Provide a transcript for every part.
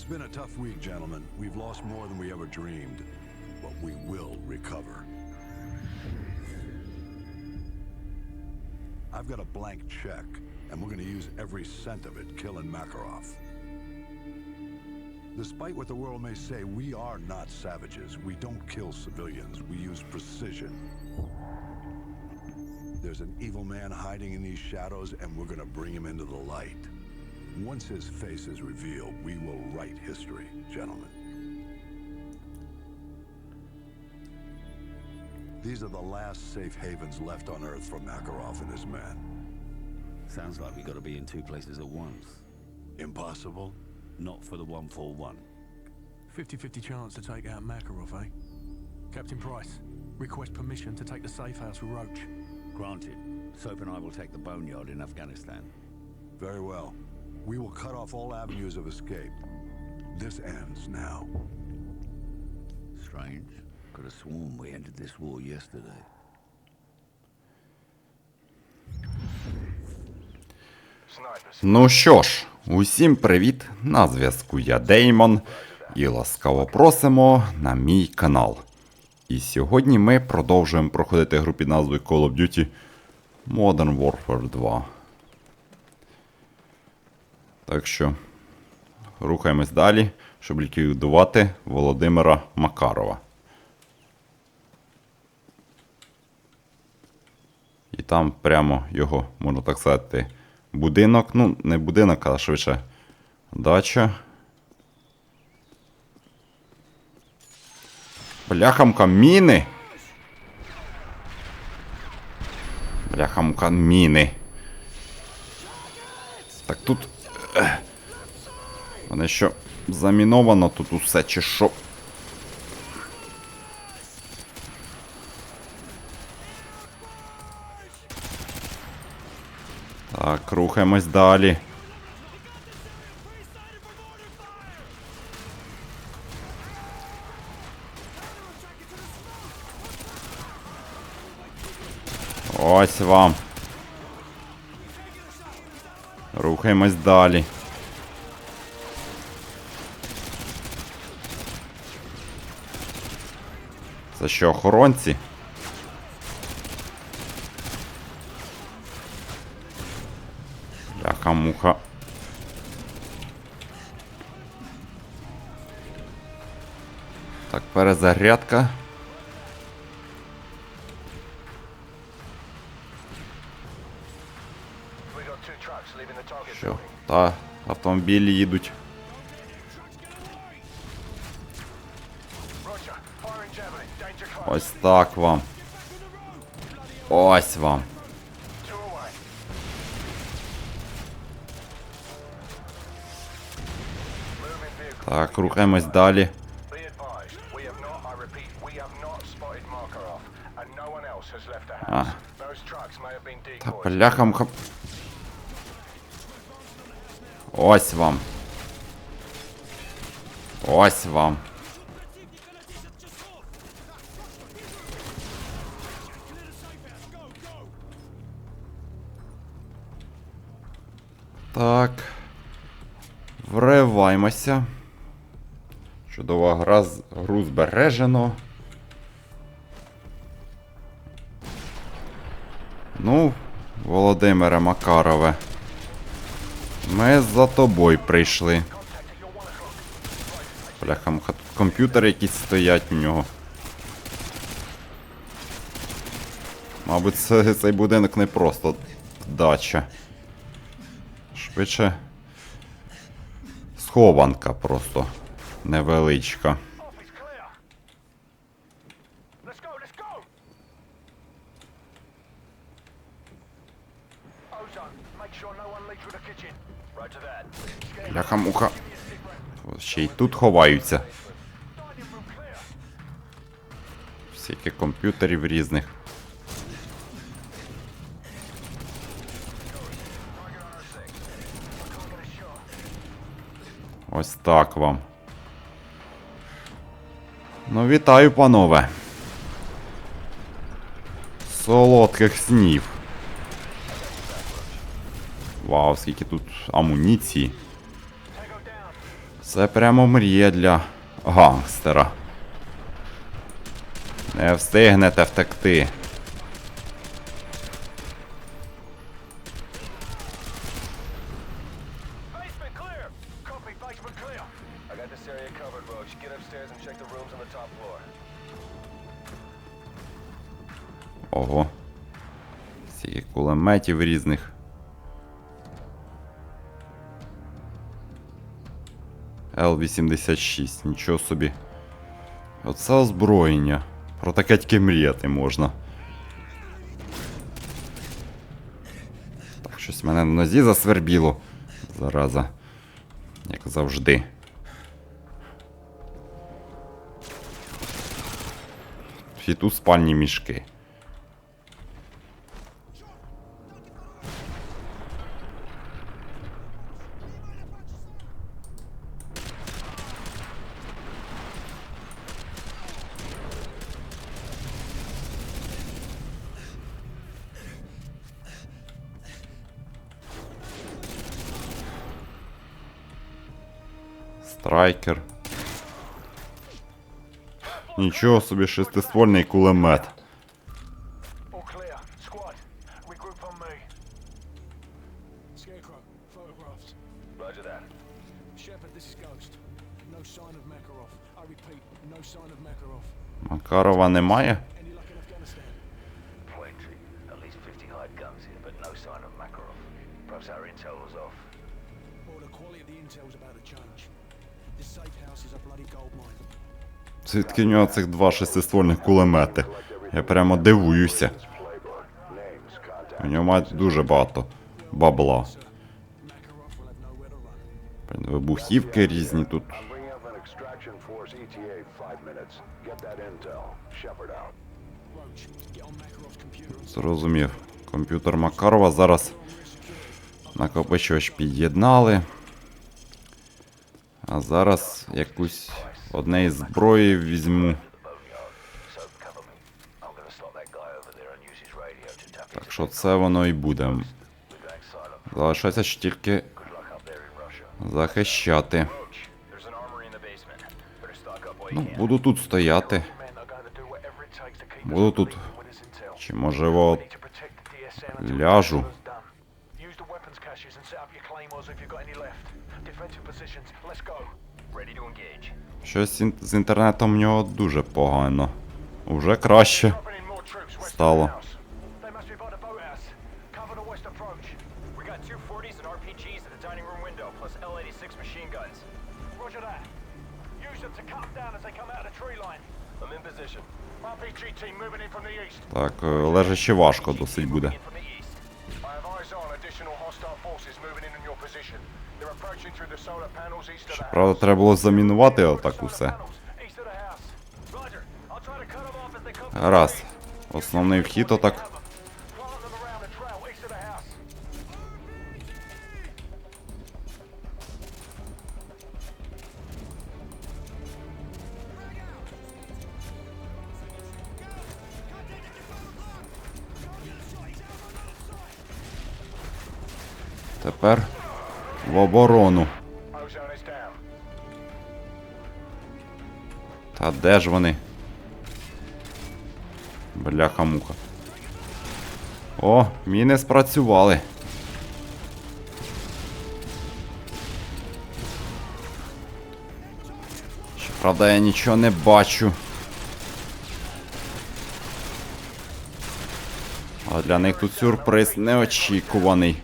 It's been a tough week, gentlemen. We've lost more than we ever dreamed, but we will recover. I've got a blank check, and we're going to use every cent of it killing Makarov. Despite what the world may say, we are not savages. We don't kill civilians. We use precision. There's an evil man hiding in these shadows, and we're gonna bring him into the light. Once his face is revealed, we will write history, gentlemen. These are the last safe havens left on Earth for Makarov and his men. Sounds like we gotta be in two places at once. Impossible? Not for the 141. 50-50 chance to take out Makarov, eh? Captain Price, request permission to take the safe house with Roach. Granted. Soap and I will take the boneyard in Afghanistan. Very well. We will cut off all avenues of escape. This ends now. Strange. Could have sworn we ended this war yesterday. Ну що ж, усім привіт! На зв'язку я Деймон і ласкаво просимо на мій канал. І сьогодні ми продовжуємо проходити гру під назвою Call of Duty Modern Warfare 2. Так що рухаємось далі, щоб ліквідувати Володимира Макарова. І там прямо його, можна так сказати, будинок. Ну, не будинок, а швидше дача. Бляхамка міни. Бляхамка міни. Так тут. Вони що заміновано тут усе чи що? Так, рухаємось далі. Ось вам. Рухаємось далі. Це що, охоронці? Бляха-муха. Так, перезарядка. Що? Та, автомобілі їдуть. Ось так вам. Ось вам. Так, рухаємось далі. Be advised, we have not, I repeat, we have not spotted Makarov, and no one else has left the Ah. house. Those trucks may have been Та decoys. бляхамка. Ось вам. Ось вам. Так. Вриваємося. Чудова гра з гру збережено. Ну, Володимире Макарове. Ми за тобою прийшли. Бляха, муха, тут комп'ютери якісь стоять у нього. Мабуть, це, цей будинок не просто дача. Швидше. Схованка просто невеличка. Тут ховаються. Скільки комп'ютерів різних. Ось так вам. Ну, вітаю, панове. Солодких снів. Вау, скільки тут амуніції. Це прямо мрія для гангстера. Не встигнете втекти. Basement clear! Copy, basement Л-86, нічого собі. Оце озброєння. Про таке тільки мріяти можна. Так, щось мене на нозі засвербіло. Зараза. Як завжди. Всі тут спальні мішки. Guns here, but no sign of Makarov. Perhaps our intel was off. Well, the quality of the intel intel's about to change. Звідки в нього цих два шестиствольних кулемети? Я прямо дивуюся. У нього мають дуже багато бабла. Вибухівки різні тут. Зрозумів. Комп'ютер Макарова зараз накопичувач під'єднали. А зараз якусь одне із зброї візьму. Так що це воно і буде. Залишається ж тільки захищати. Roach, there's an armory in the basement. Better stock Щось з інтернетом в нього дуже погано. Уже краще. Стало. the house. They must be by the boathouse. Cover the west approach. We got two 40s and RPGs at the dining room window, plus L-86 machine guns. Roger that. Use them to cut them down as they come out of the tree line. I'm in position. RPG team moving in from the east. Так, е, лежачи важко досить буде. Правда, треба було замінувати отак усе. East. Основний вхід отак. Тепер в оборону. Та де ж вони? Бляха-муха. О, міни спрацювали. Щоправда, я нічого не бачу. А для них тут сюрприз неочікуваний.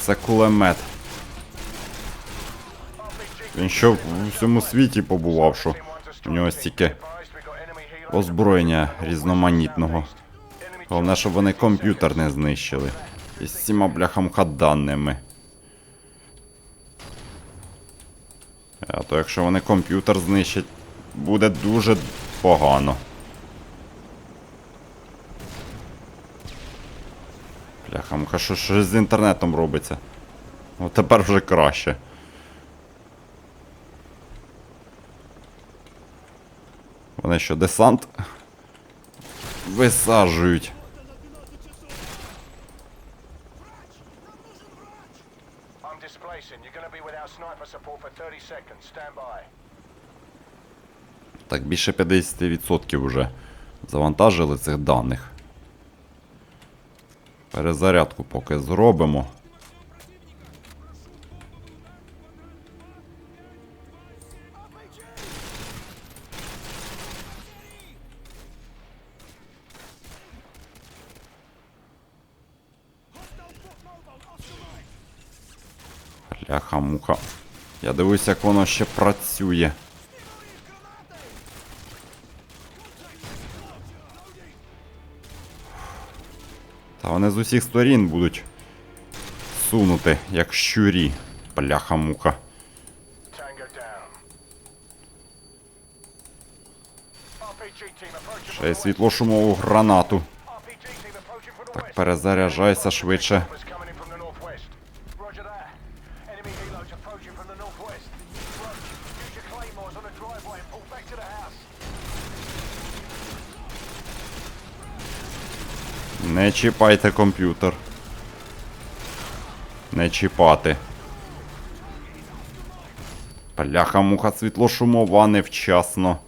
Це кулемет. Він що в всьому світі побував, що у нього стільки озброєння різноманітного. Головне, щоб вони комп'ютер не знищили. Із всіма бляхамка даними. А то якщо вони комп'ютер знищать, буде дуже погано. Бляхамка, що, що з інтернетом робиться? От тепер вже краще. Вони що, десант висаджують. I'm sniper support for 30 seconds. Stand by. Так, більше 50% вже завантажили цих даних. Перезарядку поки зробимо. Бляха-муха. Я дивлюсь, як воно ще працює. Вони з усіх сторін будуть сунути, як щурі. Бляха мука. Tango down. RPG team approaching from Ще й світлошумову гранату. Так, перезаряджайся швидше. Не чіпайте комп'ютер. Не чіпати. Бляха-муха світлошумова невчасно.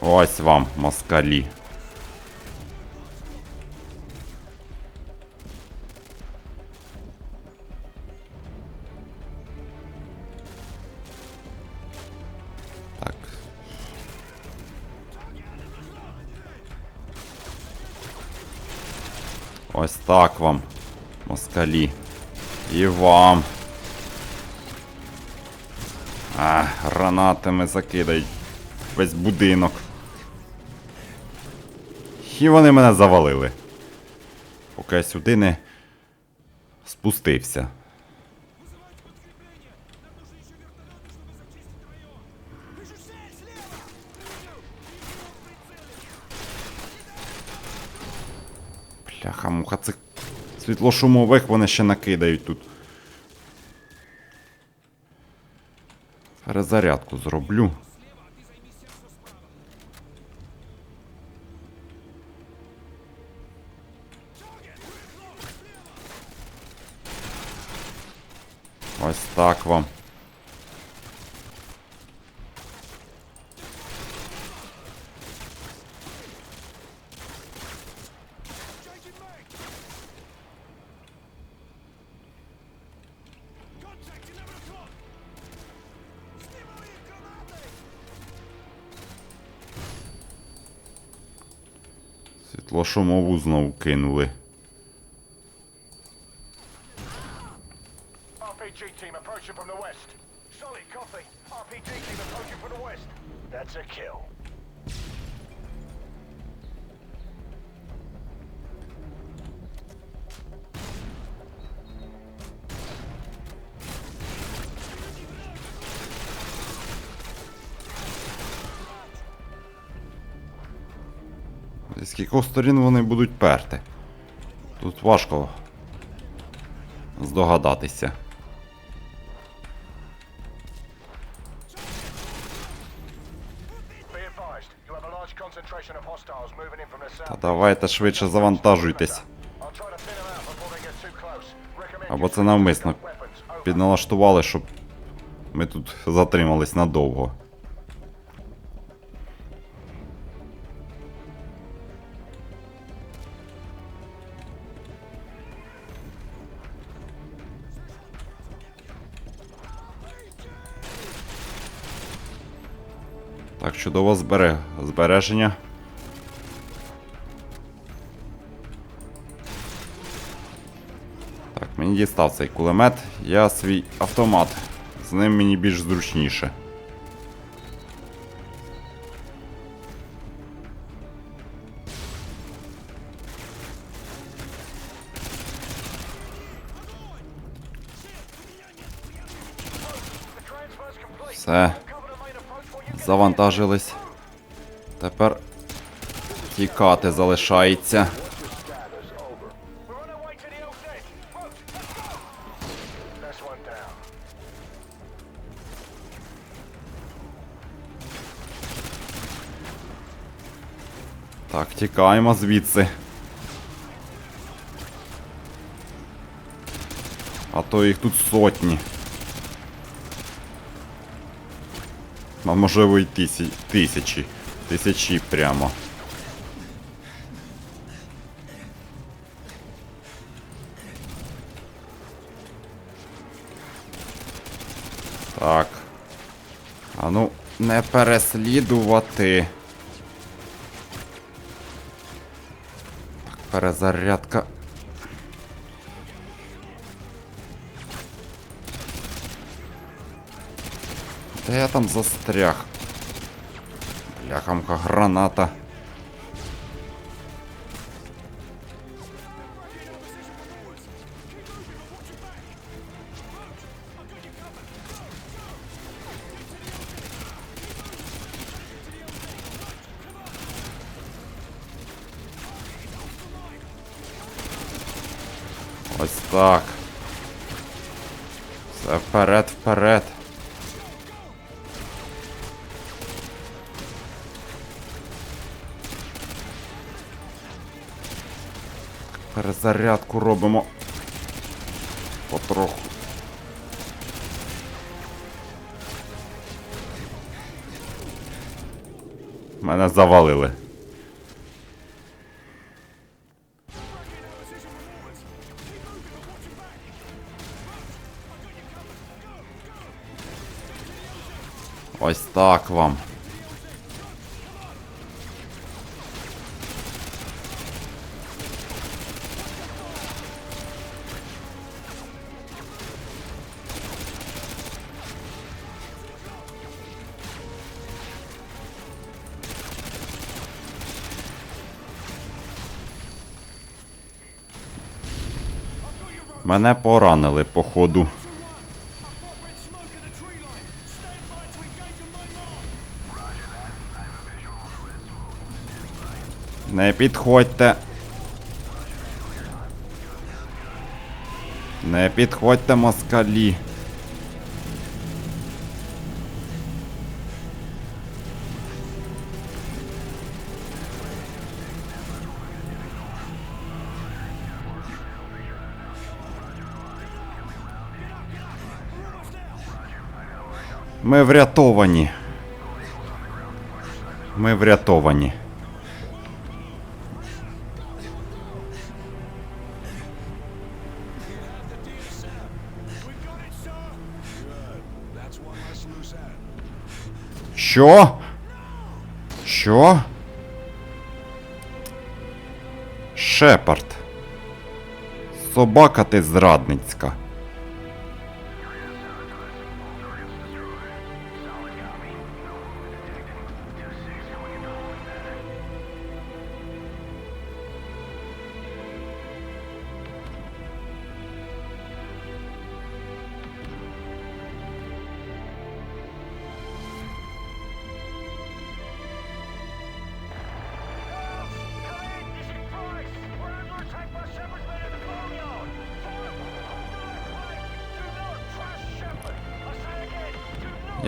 Ось вам, москалі. Так вам, москалі. І вам. А, гранатами закидають весь будинок. І вони мене завалили. Поки я сюди не спустився. Бляха, муха, цих світлошумових вони ще накидають тут. Перезарядку зроблю. Ось так вам. From the west. That's a kill. Кількох сторін вони будуть перти. Тут важко здогадатися. Та давайте швидше завантажуйтесь. Або це навмисно підналаштували, щоб ми тут затримались надовго. Чудово збере... збереження. Так, мені дістав цей кулемет, я свій автомат. З ним мені більш зручніше. Все, Завантажились. Тепер тікати залишається. Так, тікаємо звідси. А то їх тут сотні. А можливо й тисячі. Тисячі. Тисячі прямо. Так. А ну, не переслідувати. Так, перезарядка. Де я там застряг? Бляхамка граната. Ось так. Все вперед, вперед. Перезарядку робимо. Потроху. Мене завалили. Ось так вам. Мене поранили, походу. Не підходьте. Не підходьте, москалі. Ми врятовані. Ми врятовані. Що? Що? Шепард. Собака ти зрадницька.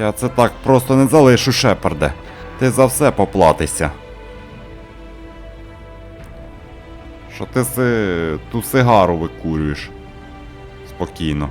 Я це так просто не залишу, Шепарде. Ти за все поплатися. Що ти си... ту сигару викурюєш? Спокійно.